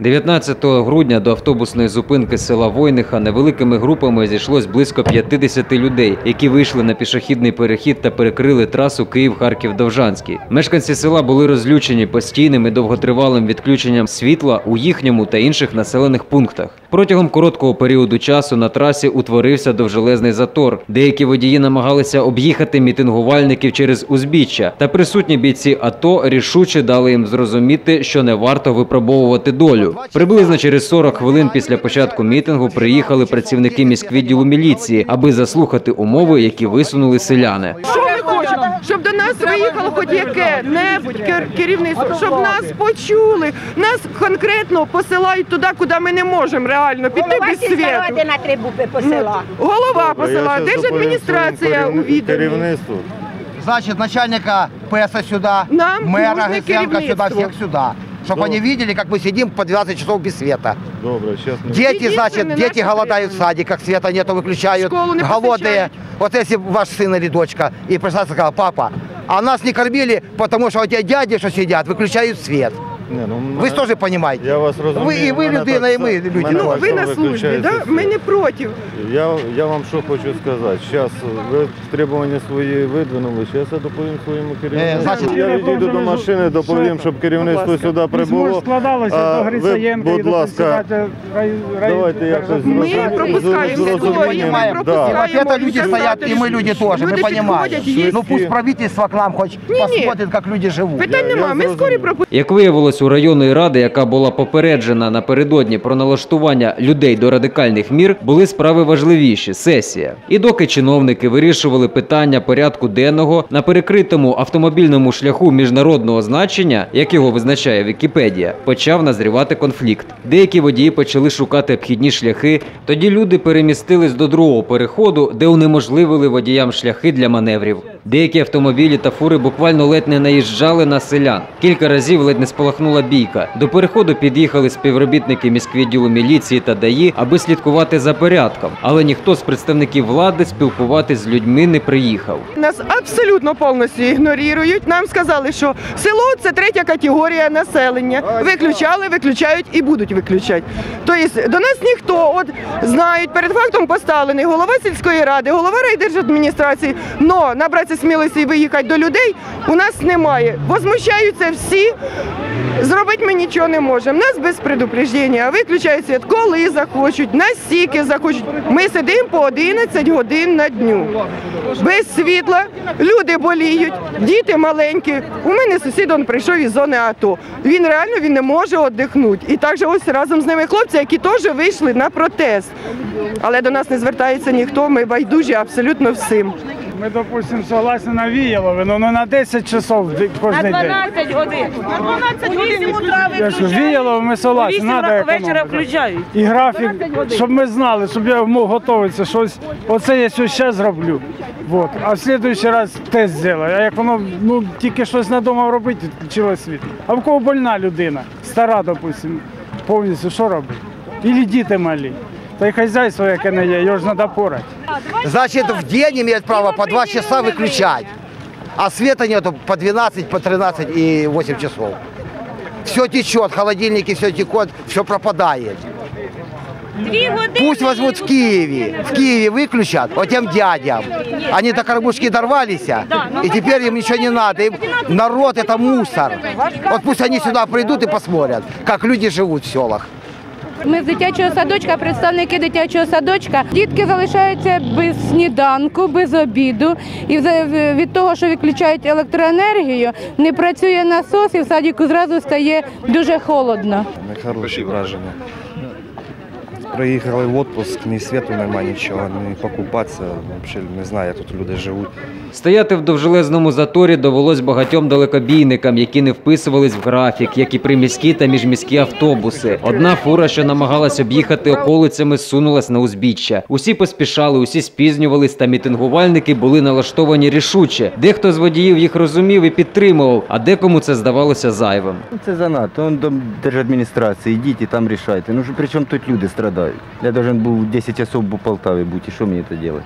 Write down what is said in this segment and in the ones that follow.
19 грудня до автобусної зупинки села Войниха невеликими групами зійшлось близько 50 людей, які вийшли на пішохідний перехід та перекрили трасу Київ-Харків-Довжанський. Мешканці села були розлючені постійним і довготривалим відключенням світла у їхньому та інших населених пунктах. Протягом короткого періоду часу на трасі утворився довжелезний затор. Деякі водії намагалися об'їхати мітингувальників через узбіччя, та присутні бійці АТО рішуче дали їм зрозуміти, що не варто випробовувати долю. Приблизно через 40 хвилин після початку мітингу приїхали працівники міськвідділу міліції, аби заслухати умови, які висунули селяни. Що ми хочемо? Щоб до нас виїхало хоч яке-небудь кер- керівництво, щоб нас почули. Нас конкретно посилають туди, куди ми не можемо реально піти Голова без світу. сільськради на три букви посила. Голова Я посилає, щас держадміністрація доповім у своєму відомі. керівництву. Значит, начальника ПЭСа сюда, Нам мэра нужно Гриценко сюда, керівництво. всех сюда. Чтобы Да. они видели, как мы сидим по 12 часов без света. Добре, зараз ми... Дети, Единственное, значит, дети наше голодают в садиках, света нету, выключают. Школу не Голодные. посещают. Вот если б ваш сын или дочка и пришла и сказала, папа, а нас не кормили, потому что у тебя дяди, что сидят, выключают свет. Ні, ну, Вы же тоже понимаете. Я вас розумію. Ви- і ви мене людина, так і ми са- люди. мене Ну, так ви само на службі, виключається да? світ. ми не проти. Я, я вам що хочу сказати. Зараз ви требування свої видвинули, зараз я доповім своєму керівництву. Е, значить, я відійду до машини, доповім, щоб керівництво сюди прибуло. складалося А до ви, Грицаєнка і будь до ласка, председателя рай- рай- давайте якось Ми зрозумі- пропускаємо з- з історію, розумінням, ми да. пропускаємо. Вот это люди Сейчас стоят, и мы люди тоже, мы Люди понимаем. підходять, є- Ну пусть правительство к нам хоть Не-не. посмотрит, как люди живут. Питань Я- нема, я ми скорі зрозумів. пропустимо. Як виявилось у районної ради, яка була попереджена напередодні про налаштування людей до радикальних мір, були справи важливіші сесія. І доки чиновники вирішували питання порядку денного на перекритому автомобільному шляху міжнародного значення, як його визначає Вікіпедія, почав назрівати конфлікт. Деякі водії почали шукати обхідні шляхи. Тоді люди перемістились до другого переходу, де унеможливили водіям шляхи для маневрів. Деякі автомобілі та фури буквально ледь не наїжджали на селян. Кілька разів ледь не спалахнула бійка. До переходу під'їхали співробітники міськвідділу міліції та ДАІ, аби слідкувати за порядком. Але ніхто з представників влади спілкуватись з людьми не приїхав. Нас абсолютно повністю ігнорують. Нам сказали, що село це третя категорія населення. Виключали, виключають і будуть виключати. Тобто до нас ніхто от знають, перед фактом поставлений голова сільської ради, голова райдержадміністрації. Но набратися смілості і виїхати до людей у нас немає. Возмущаються всі. Зробити ми нічого не можемо. Нас без предупреждення виключають світ, коли захочуть, настільки захочуть. Ми сидимо по 11 годин на дню. Без світла, люди боліють, діти маленькі. У мене сусід он прийшов із зони АТО. Він реально він не може віддихнути. І також ось разом з ними хлопці, які теж вийшли на протест. Але до нас не звертається ніхто, ми байдужі абсолютно всім. Ми, допустимо, согласні на Віялове, але не на 10 часов кожен день. 12 годин. На 12 годин утра Я ж Віялове ми согласні, треба вечора включають. І графік, щоб ми знали, щоб я мог готуватися, щось, оце я ще зроблю. Вот. А в следующий раз тест зроблю. А як воно ну, тільки щось надумав робити, відключило світло. А в кого больна людина, стара, допустимо, повністю що робить? Ілі діти малі. Та й хазяйство, яке не є, його ж треба порати. Значит, в день имеют право по 2 часа выключать. А света нету по 12, по 13 и 8 часов. Все течет, холодильники все текут, все пропадает. Пусть возьмут в Киеве. В Киеве выключат вот тем дядям. Они до кормушки дорвались, и теперь им ничего не надо. Им народ это мусор. Вот пусть они сюда придут и посмотрят, как люди живут в селах. Ми з дитячого садочка, представники дитячого садочка. Дітки залишаються без сніданку, без обіду. І від того, що відключають електроенергію, не працює насос, і в садіку зразу стає дуже холодно. Хороші враження. Приїхали в відпуск, ні світу немає нічого, ні покупатися. Взагалі не знаю, як тут люди живуть. Стояти в довжелезному заторі довелось багатьом далекобійникам, які не вписувались в графік, як і приміські та міжміські автобуси. Одна фура, що намагалась об'їхати околицями, сунулась на узбіччя. Усі поспішали, усі спізнювались, та мітингувальники були налаштовані рішуче. Дехто з водіїв їх розумів і підтримував, а декому це здавалося зайвим. Ну, Це занадто. Он до держадміністрації, йдіть і там рішайте. Ну ж при чому тут люди страдають? Я должен був 10 часов в Полтаві бути, і що мені це робити?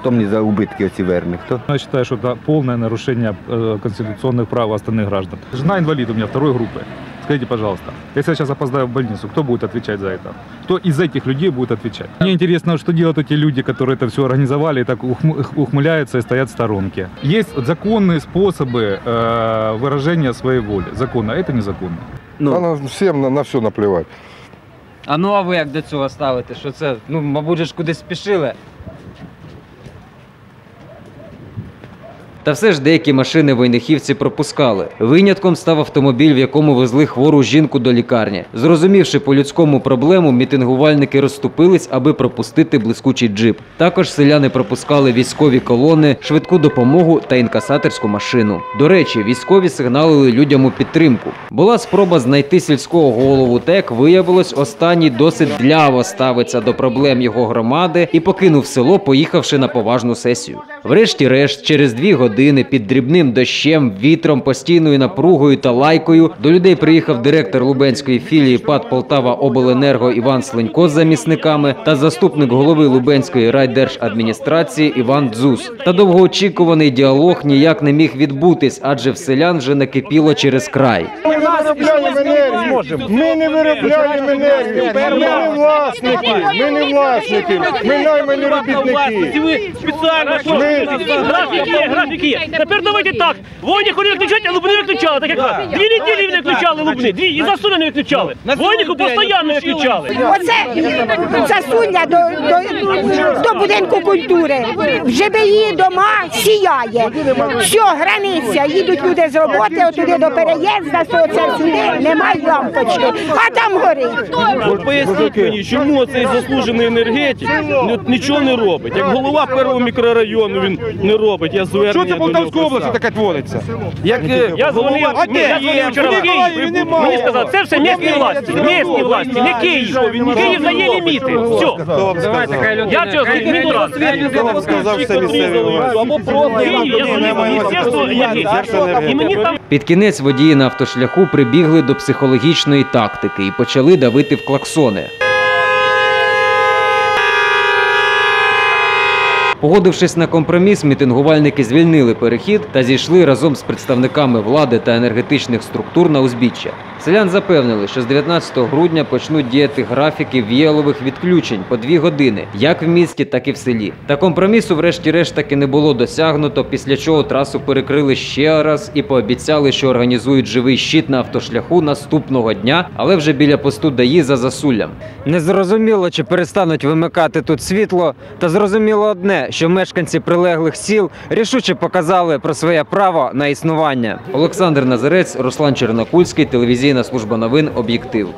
Хто мені за убитки оці верне? Хто? Я считаю, что это полное нарушение э, конституционных прав остальных граждан. Жена инвалид у меня второй группы. Скажите, пожалуйста, если я сейчас опоздаю в больницу, кто будет отвечать за это? Кто из этих людей будет отвечать? Мне интересно, что делают эти люди, которые это все организовали и так ухмы- ухмыляются и стоят в сторонке. Есть законные способы э, выражения своей воли. Законно, а это незаконно. Ну, всім на, на все наплівати. а ну а ви як до цього ставите? Що це, ну, мабуть, ж кудись спішили? Та все ж деякі машини войнихівці пропускали. Винятком став автомобіль, в якому везли хвору жінку до лікарні. Зрозумівши по людському проблему, мітингувальники розступились, аби пропустити блискучий джип. Також селяни пропускали військові колони, швидку допомогу та інкасаторську машину. До речі, військові сигналили людям у підтримку. Була спроба знайти сільського голову, та як виявилось, останній досить дляво ставиться до проблем його громади і покинув село, поїхавши на поважну сесію. Врешті-решт, через дві години під дрібним дощем, вітром, постійною напругою та лайкою до людей приїхав директор Лубенської філії ПАД Полтава Обленерго Іван Сленько з замісниками та заступник голови Лубенської райдержадміністрації Іван Дзус. Та довгоочікуваний діалог ніяк не міг відбутись, адже в селян вже накипіло через край. Ми не виробляємо енергію. Ми не виробляємо енергію. Ми не власники. Ми не власники. Ми наймані робітники. Ви спеціально що? Графіки графіки є. Тепер давайте так. Войніху не виключать, а лубни виключали. Так як дві неділі не виключали лубни, дві і засуни не виключали. Войніху постійно виключали. Оце засуння до, до, до будинку культури. ЖБІ дома сіяє. Все, границя. Їдуть люди з роботи, отуди до переїзду, це сюди, немає лампочки. А там горить. От поясніть мені, чому цей заслужений енергетик нічого не робить. Як голова першого мікрорайону він не робить. Я звернення Що Полтавської області писав. таке твориться? Як е, я дзвонив, ні, я дзвонив вчора в Київ. Мені сказали, це все місні власті, місні власті, не Київ. Київ дає ліміти. Все. Давайте, хай люди. Я вчора з людьми раз. сказав, все місцеві власті? Під кінець водії на автошляху прибігли до психологічної тактики і почали давити в клаксони. Погодившись на компроміс, мітингувальники звільнили перехід та зійшли разом з представниками влади та енергетичних структур на узбіччя. Селян запевнили, що з 19 грудня почнуть діяти графіки віялових відключень по дві години, як в місті, так і в селі. Та компромісу, врешті-решт, таки не було досягнуто, після чого трасу перекрили ще раз і пообіцяли, що організують живий щит на автошляху наступного дня, але вже біля посту ДАІ за засуллям. Незрозуміло, чи перестануть вимикати тут світло, та зрозуміло одне, що мешканці прилеглих сіл рішуче показали про своє право на існування. Олександр Назарець, Руслан Чернокульський, телевізійна служба новин Об'єктив.